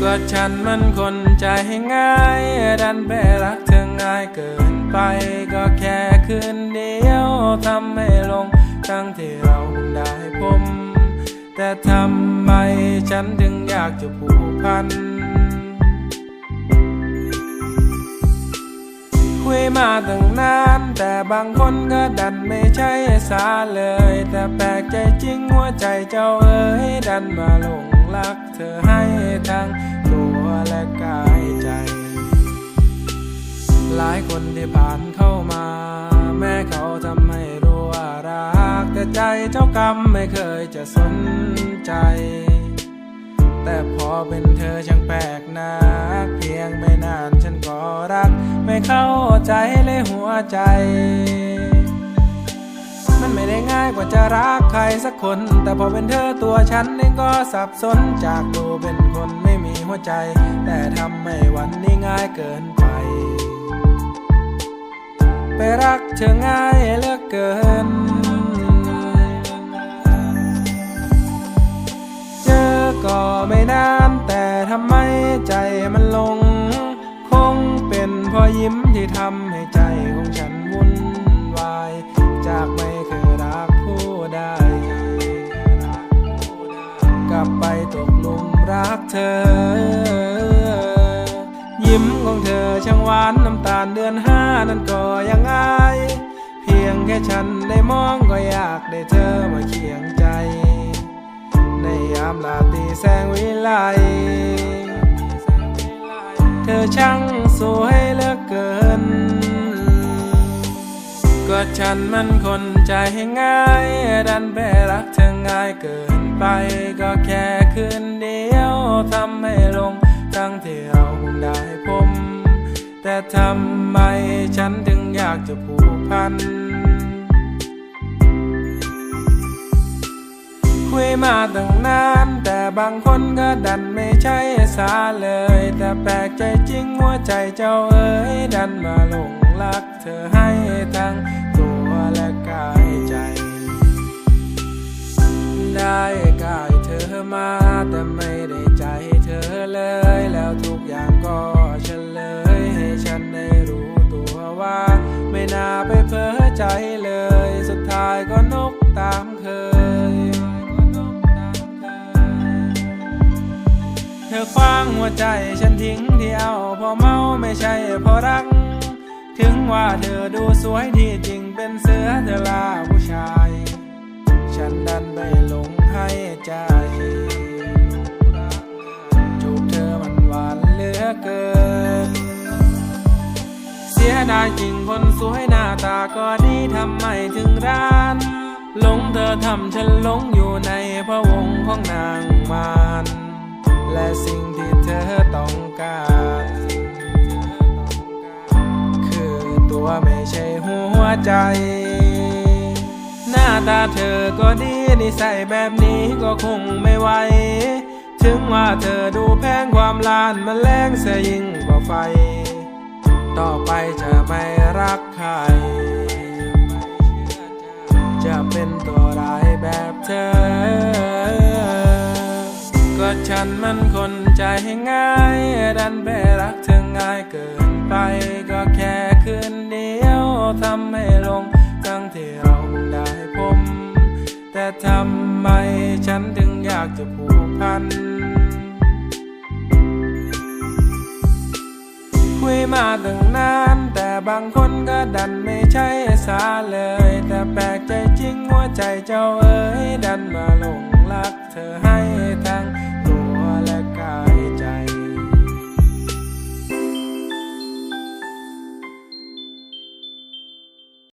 ก็ฉันมันคนใจง่าย ดันไปรักเธอง่ายเกินไป ก็แค่คืนเดียวทำให้ลง ทั้งที่เราได้พบแต่ทำไมฉันถึงอยากจะผูกพัน คุยมาตั้งนาน แต่บางคนก็ดันไม่ใช่สาเลย แต่แปลกใจจริงหัวใจเจ้าเอ๋ยดันมาหลงรักเธอให้ทั้งตัวและกายใจ หลายคนที่ผ่านเข้ามา แม้เขาทำให้รู้ว่ารัก แต่ใจเจ้ากรรมไม่เคยจะสนใจ แต่พอเป็นเธอช่างแปลกนัก เพียงไม่นานฉันก็รัก ไม่เข้าใจเลยหัวใจ มันไม่ได้ง่ายกว่าจะรักใครสักคน แต่พอเป็นเธอตัวฉันเองก็สับสนจากดูเป็นคนไม่มีหัวใจ แต่ทำให้วันนี้ง่ายเกินไป ไปรักเธอง่ายเหลือกเกินเจอก็ไม่นานแต่ทำไมใจมันลง เป็นเพราะยิ้มที่ทำให้ใจของฉันวุ่นวาย จากไม่เคยรักผู้ใดกลับไปตกหลุมรักเธอ ยิ้มของเธอช่างหวานน้ำตาลเดือนห้านั้นก็ยังอายเพียงแค่ฉันได้มองก็อยากได้เธอมาเคียงใจ ในยามลาตีแสงวิไลเธอช่าง สวยเหลือเกิน ก็ฉันมันคนใจง่าย ดันไปรักเธอง่ายเกินไปก็แค่คืนเดียวทำให้ลงทั้งที่เราคงได้พบแต่ทำไมฉันถึงอยากจะผูกพัน คุยมาตั้งนานแต่ บางคนก็ดันไม่ใช่สาเลย แต่แปลกใจจริงหัวใจเจ้าเอ๋ยดันมาหลงรักเธอให้ทั้งตัวและกายใจ ได้กายเธอมาแต่ไม่ได้ใจเธอเลยแล้วทุกอย่างก็ คว้างหัวใจฉันทิ้งเที่เอาเพอเมาไม่ใช่พราะรัก ถึงว่าเธอดูสวยที่จริงเป็นเสือเธอลาผู้ชาย ฉันดันไปหลงให้ใจจูบเธอมันหวานเหลือเกิน เสียดายจริงคนสวยหน้าตาก็ดีทำไมถึงร้านหลงเธอทำฉันหลงอยู่ในพระวงศ์ของนางมาร และสิ่งที่เธอต้องการ คือตัวไม่ใช่หัวใจ หน้าตาเธอก็ดีนิสัยแบบนี้ก็คงไม่ไหว ถึงว่าเธอดูแพงความลานมันแรงเสียยิ่งกว่าไฟ ต่อไปจะไม่รักใคร จะเป็นตัวร้ายแบบเธอันมันคนใจง่าย ดันไปรักเธอง่ายเกินไปก็แค่คืนเดียวทำให้ลงทั้งที่เราได้พบแต่ทำไมฉันถึงอยากจะผูกพัน คุยมาตั้งนานแต่บางคนก็ดันไม่ใช่สาเลย แต่แปลกใจจริงหัวใจเจ้าเอ๋ยดันมาหลงรักเธอให้ทั้ง